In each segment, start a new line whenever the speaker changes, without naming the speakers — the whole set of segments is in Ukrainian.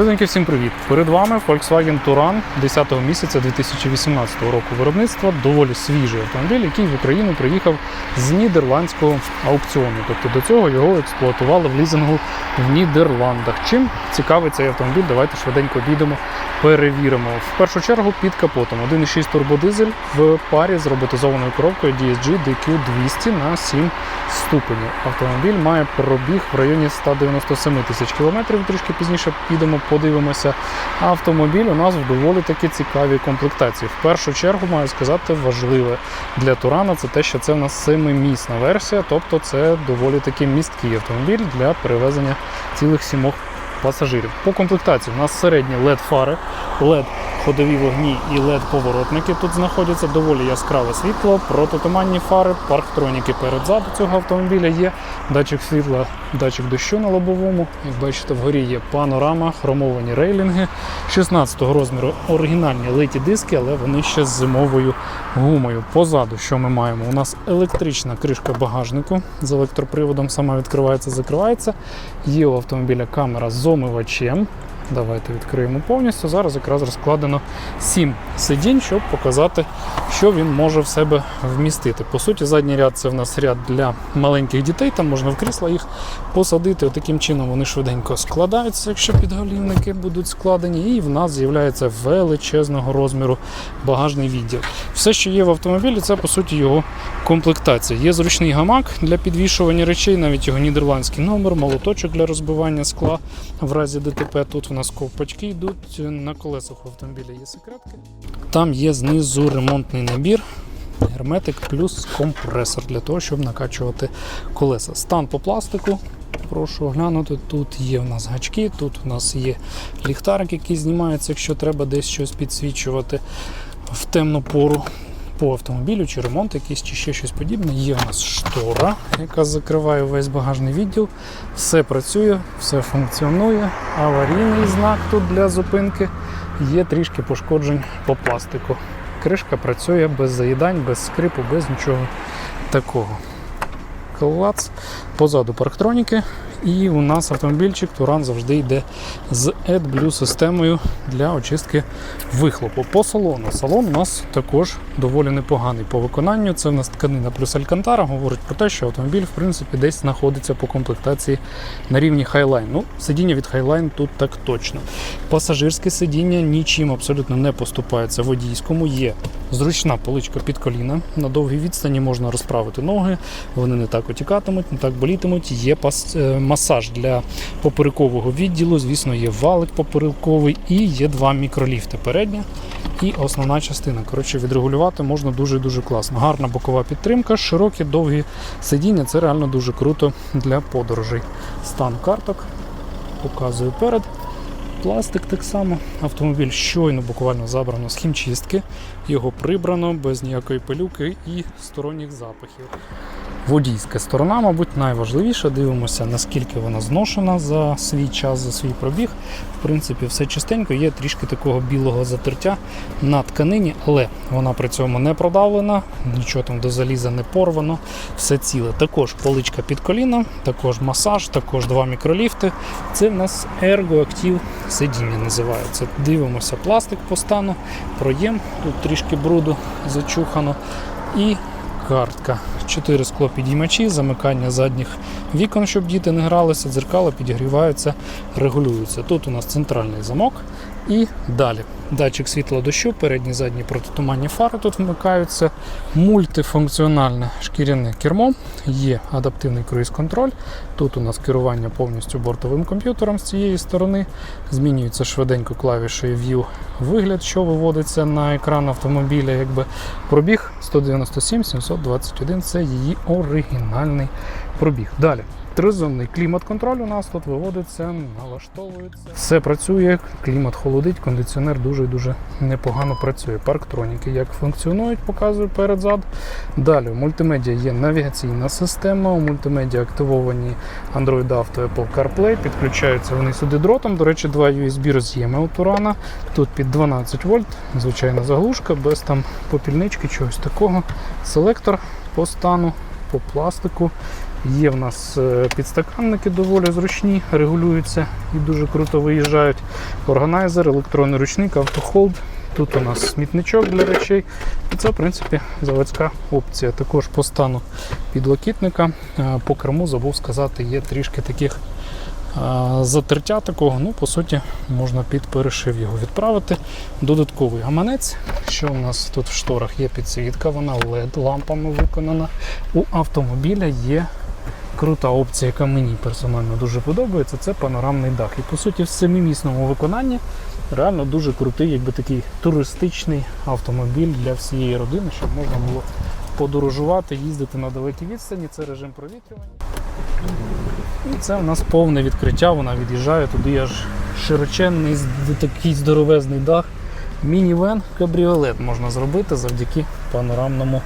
Друзеньки, всім привіт! Перед вами Volkswagen Touran 10-го місяця 2018 року виробництва. Доволі свіжий автомобіль, який в Україну приїхав з нідерландського аукціону. Тобто до цього його експлуатували в лізингу в Нідерландах. Чим цікавий цей автомобіль? Давайте швиденько обійдемо, перевіримо. В першу чергу під капотом 1,6 турбодизель в парі з роботизованою коробкою DSG DQ200 на 7 ступенів. Автомобіль має пробіг в районі 197 тисяч кілометрів. Трішки пізніше підемо, подивимося. Автомобіль у нас в доволі таки цікавій комплектації. В першу чергу маю сказати, важливе для Турана це те, що це в нас семимісна версія, тобто це доволі таки місткий автомобіль для перевезення цілих сімох пасажирів. По комплектації у нас середні LED фари, LED ходові вогні і LED поворотники тут знаходяться доволі яскраве світло, протитуманні фари, парктроніки перед ззаду цього автомобіля є. Датчик світла, датчик дощу на лобовому. Як бачите, вгорі є панорама, хромовані рейлінги. 16-го розміру оригінальні литі диски, але вони ще з зимовою гумою. Позаду, що ми маємо? У нас електрична кришка багажнику з електроприводом, сама відкривається, закривається. Є у автомобіля камера з омивачем. Давайте відкриємо повністю. Зараз якраз розкладено 7 сидінь, щоб показати, що він може в себе вмістити. По суті, задній ряд це в нас ряд для маленьких дітей, там можна в крісла їх посадити. Таким чином вони швиденько складаються, якщо підголівники будуть складені, і в нас з'являється величезного розміру багажний відділ. Все, що є в автомобілі, це по суті його комплектація. Є зручний гамак для підвішування речей, навіть його нідерландський номер, молоточок для розбивання скла в разі ДТП. Тут в нас ковпачки йдуть на колесах у автомобіля є секретки. Там є знизу ремонтний набір. Герметик плюс компресор для того, щоб накачувати колеса. Стан по пластику. Прошу оглянути. Тут є в нас гачки, тут у нас є ліхтарик, який знімається, якщо треба десь щось підсвічувати в темну пору. По автомобілю, чи ремонт якийсь, чи ще щось подібне. Є у нас штора, яка закриває весь багажний відділ. Все працює, все функціонує. Аварійний знак тут для зупинки. Є трішки пошкоджень по пластику. Кришка працює без заїдань, без скрипу, без нічого такого. Клац. Позаду парктроніки. І у нас автомобільчик Туран завжди йде з AdBlue системою для очистки вихлопу. По салону. Салон у нас також доволі непоганий по виконанню. Це в нас тканина плюс Алькантара. Говорить про те, що автомобіль в принципі десь знаходиться по комплектації на рівні Highline. Ну, сидіння від Highline тут так точно. Пасажирське сидіння нічим абсолютно не поступається водійському. Є зручна поличка під коліна. На довгій відстані можна розправити ноги, вони не так отікатимуть, не так болітимуть. Є пас... масаж для поперекового відділу. Звісно, є валик поперековий і є два мікроліфти. Передня і основна частина. Коротше, відрегулювати можна дуже-дуже класно. Гарна бокова підтримка, широкі, довгі сидіння. Це реально дуже круто для подорожей. Стан карток показую перед. Пластик так само. Автомобіль щойно буквально забрано з хімчистки. Його прибрано без ніякої пилюки і сторонніх запахів. Водійська сторона, мабуть, найважливіша. Дивимося, наскільки вона зношена за свій час, за свій пробіг. В принципі, все чистенько, є трішки такого білого затертя на тканині, але вона при цьому не продавлена, нічого там до заліза не порвано, все ціле. Також поличка під коліном, також масаж, також два мікроліфти. Це в нас Ergo сидіння називається. Дивимося пластик по стану, проєм, тут трішки бруду зачухано. І картка. Чотири склопідіймачі, замикання задніх вікон, щоб діти не гралися, дзеркала підігріваються, регулюються. Тут у нас центральний замок. І далі. Датчик світла дощу, передні задні протитуманні фари тут вмикаються. Мультифункціональне шкіряне кермо, є адаптивний круїз-контроль. Тут у нас керування повністю бортовим комп'ютером з цієї сторони. Змінюється швиденько клавішею View вигляд, що виводиться на екран автомобіля. Якби пробіг 197 721 це її оригінальний пробіг. Далі. Тризонний клімат-контроль у нас тут виводиться, налаштовується. Все працює, клімат холодить, кондиціонер дуже дуже непогано працює. Парктроніки як функціонують, показую перед-зад. Далі у мультимедіа є навігаційна система. У мультимедіа активовані Android Auto Apple CarPlay. Підключаються вони сюди дротом. До речі, два USB роз'єми у Турана. Тут під 12 вольт, звичайна заглушка, без там попільнички, чогось такого. Селектор по стану, по пластику. Є в нас е, підстаканники доволі зручні, регулюються і дуже круто виїжджають. Органайзер, електронний ручник, автохолд. Тут у нас смітничок для речей. І це, в принципі, заводська опція. Також по стану підлокітника. Е, По керму забув сказати, є трішки таких е, затертя такого. Ну, по суті, можна під перешив його відправити. Додатковий гаманець. Що у нас тут в шторах є підсвітка, вона LED лампами виконана. У автомобіля є крута опція, яка мені персонально дуже подобається, це панорамний дах. І по суті в семимісному виконанні реально дуже крутий, якби такий туристичний автомобіль для всієї родини, щоб можна було подорожувати, їздити на далекі відстані. Це режим провітрювання. І це у нас повне відкриття, вона від'їжджає туди аж широченний, такий здоровезний дах. Мінівен кабріолет можна зробити завдяки панорамному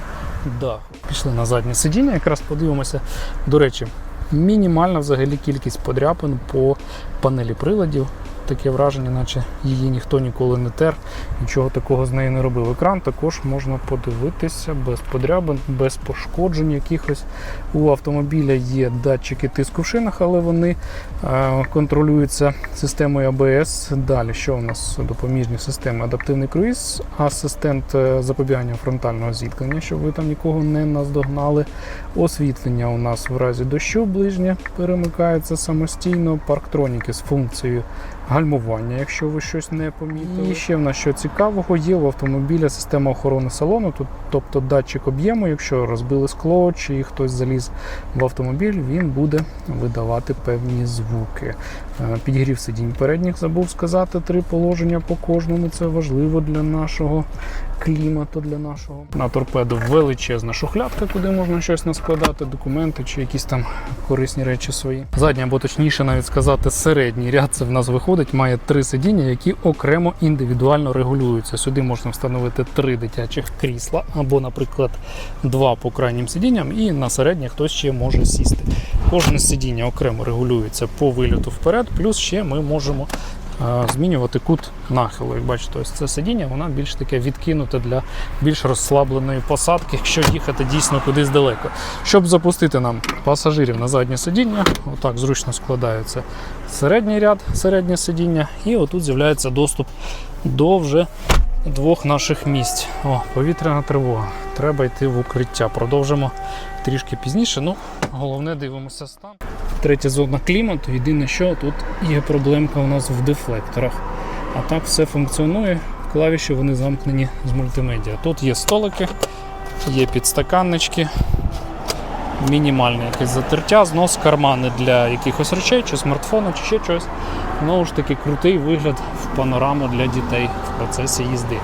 даху. Пішли на заднє сидіння, якраз подивимося. До речі, мінімальна взагалі кількість подряпин по панелі приладів. Таке враження, наче її ніхто ніколи не тер, нічого такого з нею не робив. Екран також можна подивитися без подрябин, без пошкоджень якихось. У автомобіля є датчики тиску в шинах, але вони е, контролюються системою ABS. Далі, що у нас допоміжні системи? Адаптивний круїз, асистент е, запобігання фронтального зіткнення, щоб ви там нікого не наздогнали. Освітлення у нас в разі дощу ближнє перемикається самостійно. Парктроніки з функцією гальмування, якщо ви щось не помітили. І ще в нас що цікавого є в автомобіля система охорони салону, тут, тобто датчик об'єму, якщо розбили скло чи хтось заліз в автомобіль, він буде видавати певні звуки. Е, Підігрів сидінь передніх забув сказати три положення по кожному. Це важливо для нашого клімату, для нашого. На торпеду величезна шухлядка, куди можна щось наскладати, документи чи якісь там корисні речі свої. Задня, або точніше навіть сказати, середній ряд це в нас виходить, має три сидіння, які окремо індивідуально регулюються. Сюди можна встановити три дитячих крісла, або, наприклад, два по крайнім сидінням, і на середнє хтось ще може сісти. Кожне сидіння окремо регулюється по виліту вперед, плюс ще ми можемо е, змінювати кут нахилу. Як бачите, ось це сидіння, воно більш таке відкинуте для більш розслабленої посадки, якщо їхати дійсно кудись далеко. Щоб запустити нам пасажирів на заднє сидіння, отак зручно складається середній ряд, середнє сидіння, і отут з'являється доступ до вже двох наших місць. О, повітряна тривога. Треба йти в укриття. Продовжимо трішки пізніше. Ну, головне дивимося стан. Третя зона клімату. Єдине, що тут є проблемка у нас в дефлекторах. А так все функціонує. Клавіші вони замкнені з мультимедіа. Тут є столики, є підстаканнички, мінімальне якесь затертя, знос кармани для якихось речей, чи смартфону, чи ще щось. Знову ж таки, крутий вигляд в панораму для дітей в процесі їзди.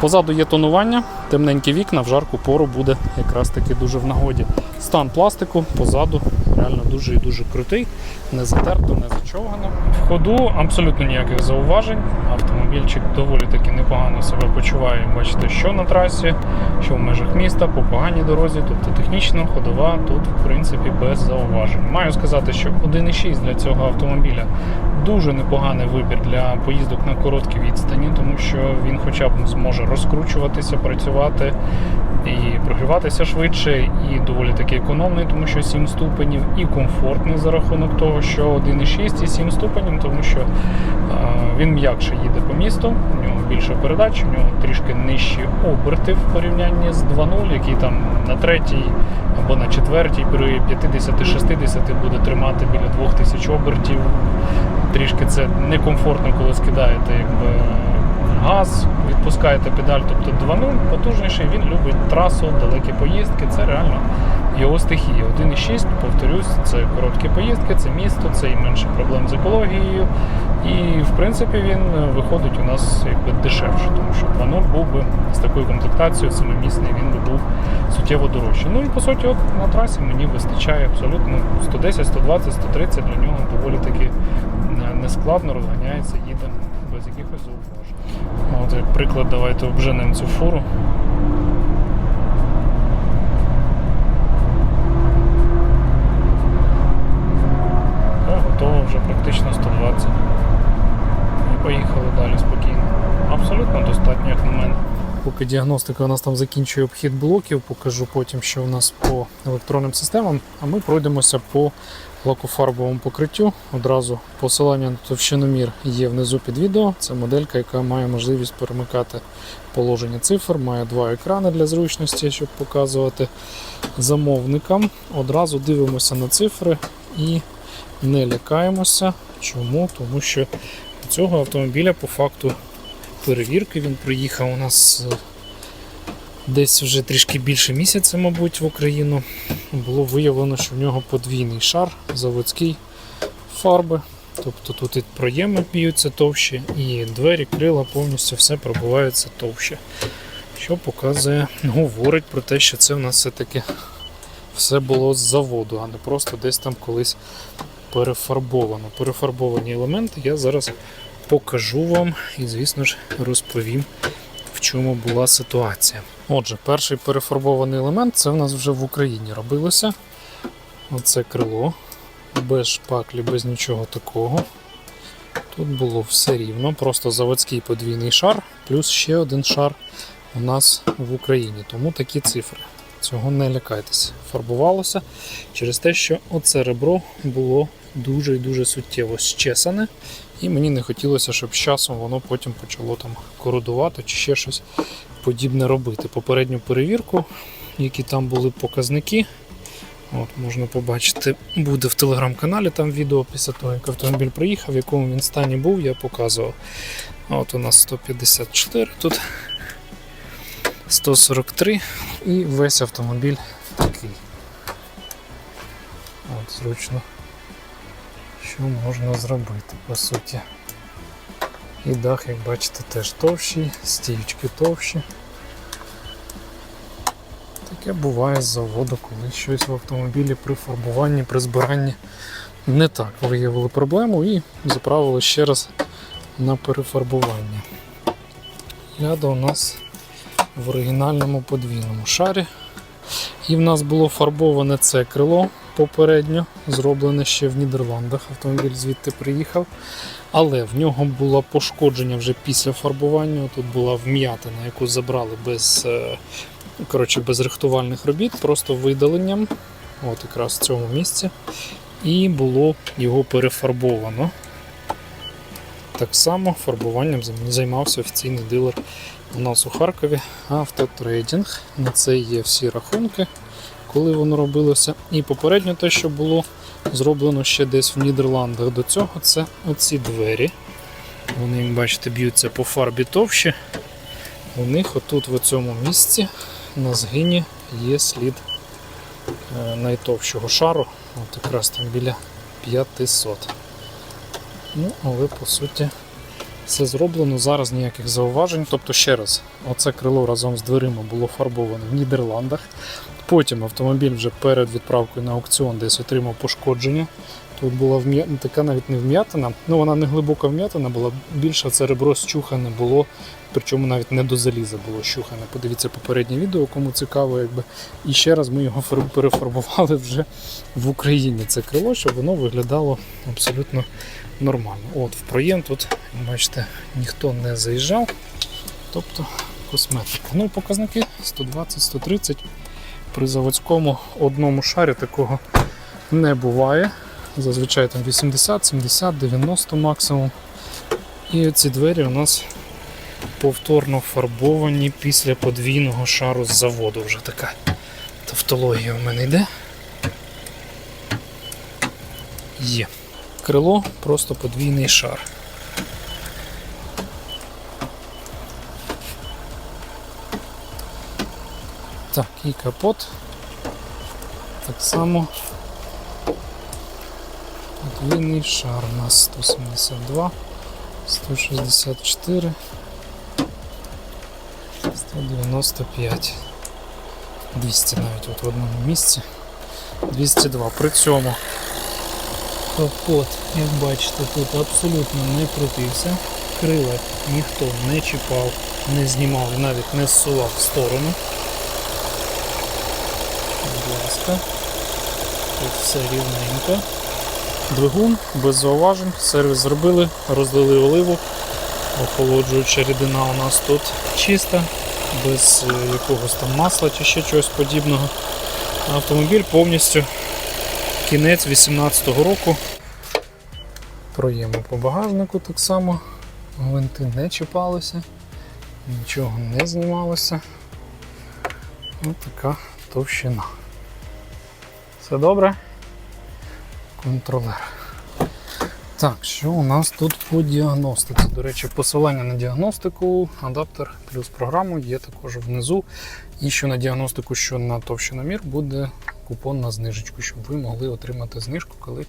Позаду є тонування, темненькі вікна, в жарку пору буде якраз таки дуже в нагоді. Стан пластику позаду реально дуже і дуже крутий, не затерто, не зачовгано. В ходу абсолютно ніяких зауважень. Автомобільчик доволі таки непогано себе почуває. Бачите, що на трасі, що в межах міста, по поганій дорозі, тобто технічно ходова тут, в принципі, без зауважень. Маю сказати, що 1,6 для цього автомобіля дуже непоганий вибір для поїздок на короткі відстані, тому що він хоча б зможе розкручуватися, працювати і прогріватися швидше, і доволі таки економний, тому що 7 ступенів, і комфортний за рахунок того, що 1,6 і 7 ступенів, тому що він м'якше їде по місту, у нього більше передач, у нього трішки нижчі оберти в порівнянні з 2.0, який там на третій або на четвертій при 50-60 буде тримати біля 2000 обертів. Трішки це некомфортно, коли скидаєте якби, газ, відпускаєте педаль, тобто 2.0 потужніший, він любить трасу, далекі поїздки, це реально його стихія. 1.6, повторюсь, це короткі поїздки, це місто, це і менше проблем з екологією. І в принципі він е, виходить у нас якби дешевше, тому що 2.0 був би з такою комплектацією семимісний, він би був суттєво дорожче. Ну і по суті, от на трасі мені вистачає абсолютно 110, 120, 130 для нього доволі таки нескладно розганяється, їде без якихось зауважень. От як приклад, давайте обженемо цю фуру. Готово вже практично 120. І поїхали далі спокійно. Абсолютно достатньо, як на мене. Поки діагностика у нас там закінчує обхід блоків, покажу потім, що у нас по електронним системам. А ми пройдемося по лакофарбовому покриттю. Одразу посилання на товщиномір є внизу під відео. Це моделька, яка має можливість перемикати положення цифр, має два екрани для зручності, щоб показувати замовникам. Одразу дивимося на цифри і не лякаємося. Чому? Тому що цього автомобіля по факту перевірки він приїхав у нас десь вже трішки більше місяця, мабуть, в Україну. Було виявлено, що в нього подвійний шар заводський фарби. Тобто тут і проєми б'ються товщі, і двері, крила повністю все пробивається товще. Що показує, говорить про те, що це в нас все-таки все було з заводу, а не просто десь там колись перефарбовано. Перефарбовані елементи я зараз покажу вам і, звісно ж, розповім, чому була ситуація. Отже, перший перефарбований елемент це в нас вже в Україні робилося. Оце крило, без шпаклі, без нічого такого. Тут було все рівно, просто заводський подвійний шар, плюс ще один шар у нас в Україні. Тому такі цифри. Цього не лякайтеся. Фарбувалося через те, що оце ребро було дуже і дуже суттєво щесане. І мені не хотілося, щоб з часом воно потім почало там кородувати чи ще щось подібне робити. Попередню перевірку, які там були показники. От, можна побачити, буде в телеграм-каналі там відео після того, як автомобіль приїхав, в якому він стані був, я показував. От у нас 154 тут. 143 і весь автомобіль такий. От, зручно. Що можна зробити, по суті. І дах, як бачите, теж товщий, стійчки товщі. Таке буває з заводу, коли щось в автомобілі при фарбуванні, при збиранні не так виявили проблему і заправили ще раз на перефарбування. Ляда у нас в оригінальному подвійному шарі. І в нас було фарбоване це крило попередньо, зроблене ще в Нідерландах. Автомобіль звідти приїхав. Але в нього було пошкодження вже після фарбування. Тут була вм'ятина, яку забрали без, е, коротше, без рихтувальних робіт, просто видаленням. От якраз в цьому місці. І було його перефарбовано. Так само фарбуванням займався офіційний дилер у нас у Харкові автотрейдинг. На це є всі рахунки, коли воно робилося. І попередньо те, що було зроблено ще десь в Нідерландах до цього, це оці двері. Вони, як бачите, б'ються по фарбі товщі. У них отут в цьому місці на згині є слід е, найтовщого шару. От якраз там біля 500. Ну, але по суті все зроблено. Зараз ніяких зауважень. Тобто, ще раз, оце крило разом з дверима було фарбоване в Нідерландах. Потім автомобіль вже перед відправкою на аукціон десь отримав пошкодження. Тут була така навіть не вм'ятина, ну вона не глибока вм'ятина була, більше це ребро щухане було, причому навіть не до заліза було щухане. Подивіться попереднє відео, кому цікаво, якби. І ще раз ми його перефарбували вже в Україні це крило, щоб воно виглядало абсолютно нормально. От, в проєм тут, бачите, ніхто не заїжджав. Тобто косметика. Ну, показники 120-130. При заводському одному шарі такого не буває. Зазвичай там 80, 70, 90 максимум. І ці двері у нас повторно фарбовані після подвійного шару з заводу. Вже така тавтологія в мене йде. Є. Крило просто подвійний шар. Так, і капот. Так само подвійний шар у нас 172, 164, 195, 200 навіть от в одному місці. 202. При цьому капот, як бачите, тут абсолютно не крутився. Крила ніхто не чіпав, не знімав навіть не зсував в сторону. Будь ласка. Тут все рівненько. Двигун без зауважень, сервіс зробили, розлили оливу, охолоджуюча рідина у нас тут чиста, без е, якогось там масла чи ще чогось подібного. Автомобіль повністю кінець 18-го року. Проємо по багажнику так само. Гвинти не чіпалися, нічого не знімалося. Ось така товщина. Все добре? Контролер. Так, що у нас тут по діагностиці? До речі, посилання на діагностику, адаптер плюс програму є також внизу. І що на діагностику, що на товщиномір буде купон на знижечку, щоб ви могли отримати знижку, коли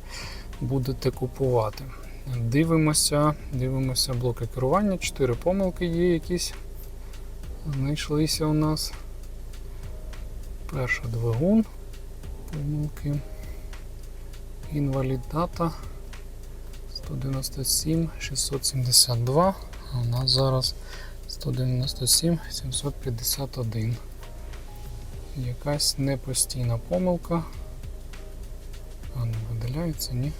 будете купувати. Дивимося, дивимося блоки керування. Чотири помилки є якісь. Знайшлися у нас. Перша двигун. Помилки. Інвалід дата 197 672. А у нас зараз 197 751. Якась непостійна помилка. А не видаляється, ні.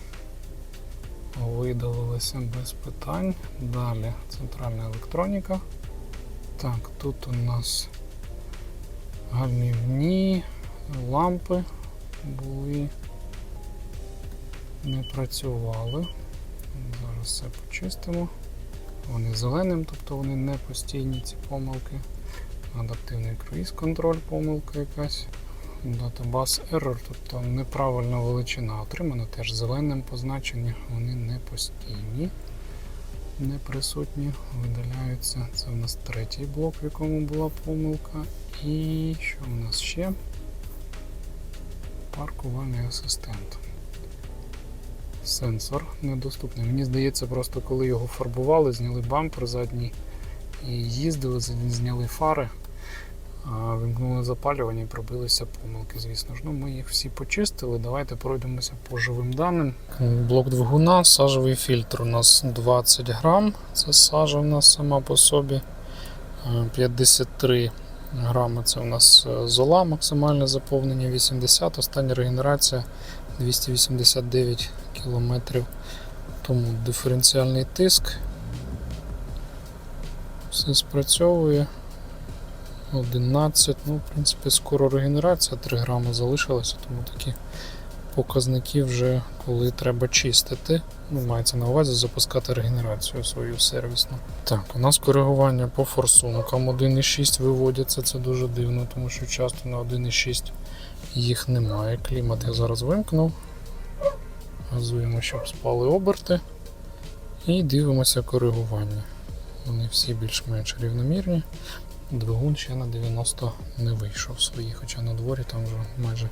Видалилося без питань. Далі центральна електроніка. Так, тут у нас гальмівні лампи були, не працювали. Зараз все почистимо. Вони зеленим, тобто вони не постійні ці помилки. Адаптивний круїз контроль, помилка якась. Databus error, тобто неправильна величина отримана, теж зеленим позначені, вони не постійні, не присутні, видаляються. Це в нас третій блок, в якому була помилка. І що в нас ще? Паркувальний асистент. Сенсор недоступний. Мені здається, просто коли його фарбували, зняли бампер задній і їздили, зняли фари. Вимкнули запалювання і пробилися помилки, звісно ж. Ну, ми їх всі почистили. Давайте пройдемося по живим даним. Блок двигуна, сажевий фільтр у нас 20 грам. Це сажа у нас сама по собі. Е, 53 грами це у нас е, зола, максимальне заповнення 80, остання регенерація 289 кілометрів. Тому диференціальний тиск. Все спрацьовує. 11, ну, в принципі, скоро регенерація 3 грами залишилося, тому такі показники вже коли треба чистити. Ну, мається на увазі запускати регенерацію свою сервісну. Так, у нас коригування по форсункам 1.6 виводяться, це дуже дивно, тому що часто на 1.6 їх немає. Клімат я зараз вимкнув. Газуємо, щоб спали оберти. І дивимося коригування. Вони всі більш-менш рівномірні. Двигун ще на 90 не вийшов свої, хоча на дворі там вже майже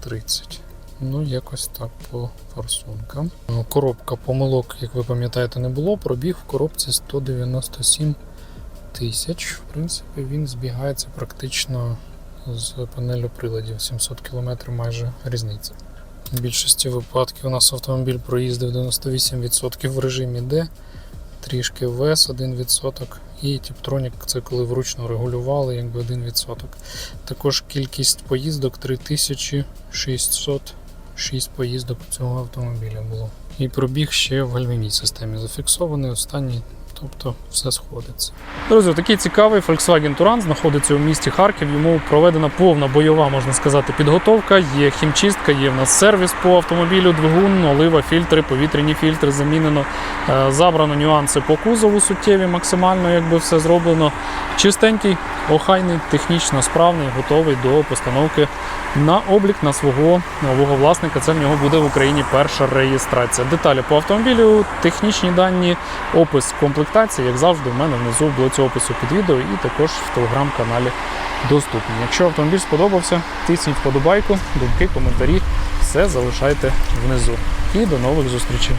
30. Ну, якось так по форсункам. Е, Коробка помилок, як ви пам'ятаєте, не було. Пробіг в коробці 197 тисяч. В принципі, він збігається практично з панелю приладів. 700 км майже різниця. В більшості випадків у нас автомобіль проїздив 98% в режимі D, трішки ВС 1%. І Тіптронік це коли вручно регулювали, якби 1%. Також кількість поїздок 3606 поїздок цього автомобіля було. І пробіг ще в гальмівній системі зафіксований, останній, тобто все сходиться. Друзі, такий цікавий Volkswagen Туран знаходиться у місті Харків. Йому проведена повна бойова, можна сказати, підготовка. Є хімчистка, є в нас сервіс по автомобілю, двигун, олива, фільтри, повітряні фільтри замінено. Е, Забрано нюанси по кузову суттєві, максимально якби все зроблено. Чистенький, охайний, технічно справний, готовий до постановки на облік на свого нового власника. Це в нього буде в Україні перша реєстрація. Деталі по автомобілю, технічні дані, опис комплектації, як завжди, в мене внизу в блоці опису під відео і також в телеграм-каналі доступні. Якщо автомобіль сподобався, тисніть вподобайку, думки, коментарі, все залишайте внизу. І до нових зустрічей.